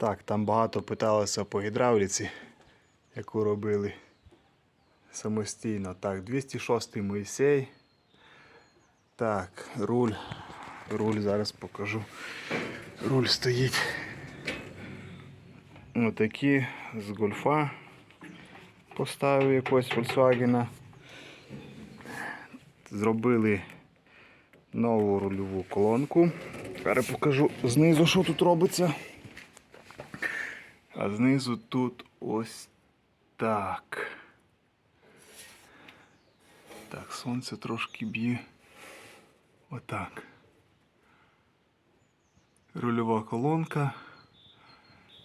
Так, там багато питалося по гідравліці, яку робили самостійно. Так, 206 Моїсей. Так, руль. Руль зараз покажу. Руль стоїть. Отакі з гольфа. Поставив якогось Volkswagen. Зробили нову рульову колонку. Зараз покажу знизу, що тут робиться. А знизу тут ось так. Так, сонце трошки б'є. Отак. Рульова колонка.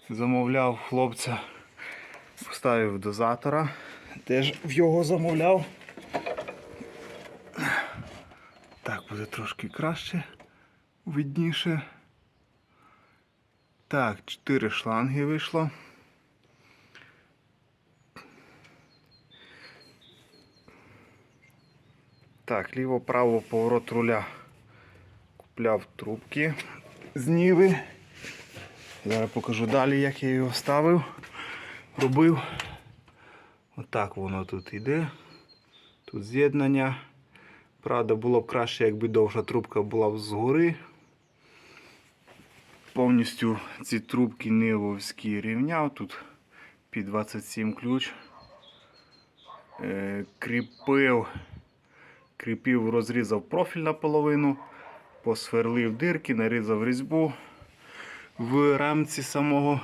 Замовляв хлопця, вставив дозатора. Теж в його замовляв. Так, буде трошки краще, видніше. Так, 4 шланги вийшло. Так, ліво-право поворот руля. Купляв трубки з Ніви. Зараз покажу далі, як я його ставив, робив. Отак воно тут йде. Тут з'єднання. Правда, було б краще, якби довша трубка була згори. Повністю ці трубки нивовські рівняв. Тут під 27 ключ. Е, кріпив, кріпив, розрізав профіль наполовину, посверлив дирки, нарізав різьбу в рамці самого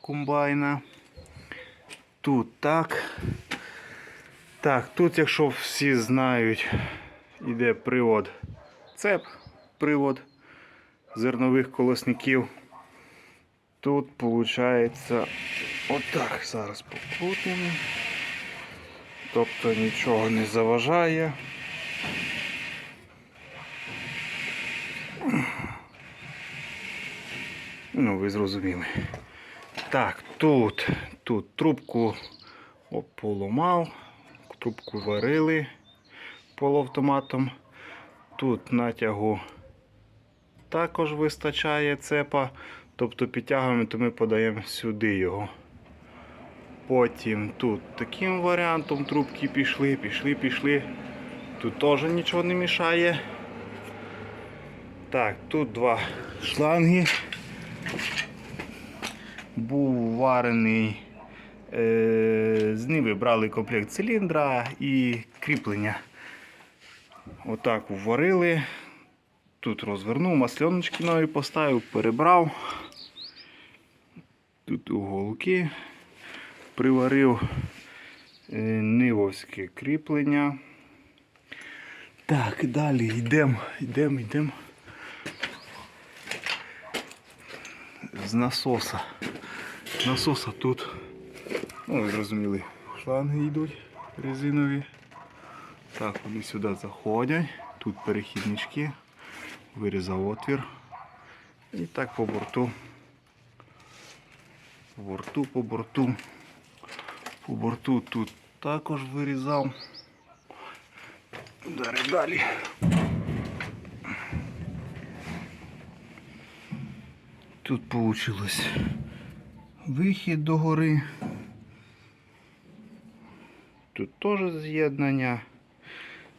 комбайна. Тут так. Так, тут, якщо всі знають, іде привод цеп, привод зернових колосників. Тут виходить отак. Зараз покрутимо. Тобто нічого не заважає. Ну, ви зрозуміли. Так, тут, тут трубку поламав, трубку варили полуавтоматом. Тут натягу також вистачає цепа, тобто підтягуємо, то ми подаємо сюди його. Потім тут таким варіантом трубки пішли, пішли, пішли. Тут теж нічого не мішає. Так, тут два шланги. Був варений. Е, з Ниви брали комплект циліндра і кріплення. Отак варили. Тут розвернув, масльоночки нові поставив, перебрав. Тут уголки. Приварив е, нивовське кріплення. Так, далі йдемо, йдемо, йдемо. З насоса. Насоса тут, ну ви зрозуміли, шланги йдуть резинові. Так, вони сюди заходять. Тут перехіднички. Вирізав отвір. І так по борту. По борту, по борту. По борту тут також вирізав. Далі далі. Тут вийшло вихід до гори. Тут теж з'єднання.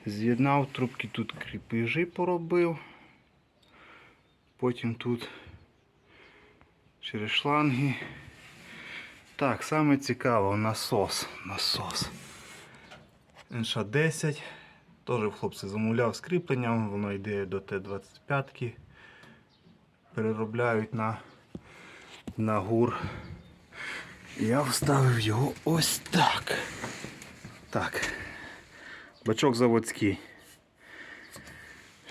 З'єднав трубки, тут кріпежі поробив. Потім тут через шланги. Так, саме цікаво, насос. Насос. НШ-10. Теж хлопці замовляв з кріпленням, воно йде до Т-25. Переробляють на, на гур. Я вставив його ось так. Так. Бачок заводський.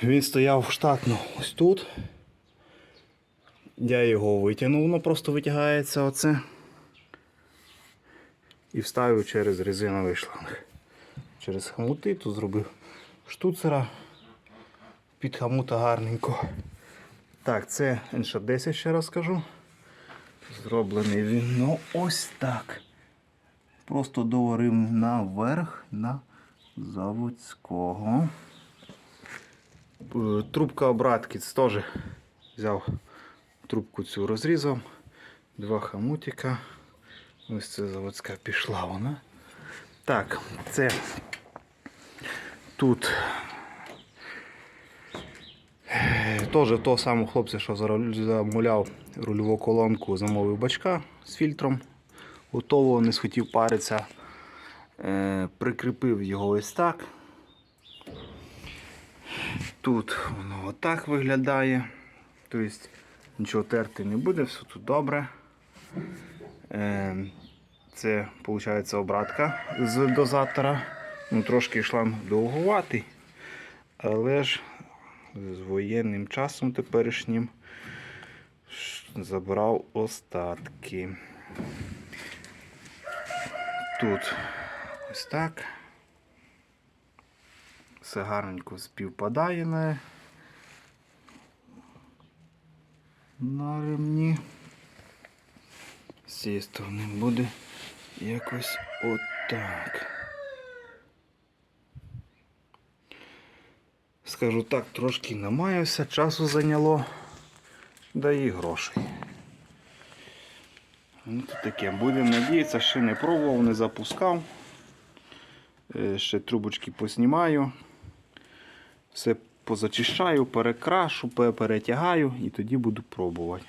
Він стояв штатно ось тут. Я його витягнув, воно просто витягається оце. І вставив через резиновий шланг. Через хомути тут зробив штуцера під хомута гарненько. Так, це НШ-10, ще раз кажу. Зроблений він ну ось так. Просто доварив наверх на заводського. Е, Трубка обратки теж взяв трубку цю розрізав. Два хамутика. Ось це заводська пішла вона. Так, це тут е, теж того самого хлопця, що замовляв рульову колонку, замовив бачка з фільтром. Готово, не схотів паритися. Е, прикріпив його ось так. Тут воно отак виглядає. Тобто нічого терти не буде, все тут добре. Е, Це виходить обратка з дозатора. Ну, трошки шланг довгуватий, але ж з воєнним часом теперішнім забрав остатки. Тут ось так. Все гарненько співпадає на, на ремні. З цієї сторони буде якось отак. Скажу так, трошки намаюся, часу зайняло, да і грошей. Ну, то таке, будемо надіятися, ще не пробував, не запускав. Е, Ще трубочки поснімаю. Все позачищаю, перекрашу, перетягаю і тоді буду пробувати.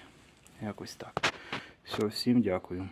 Якось так. Все, всім дякую.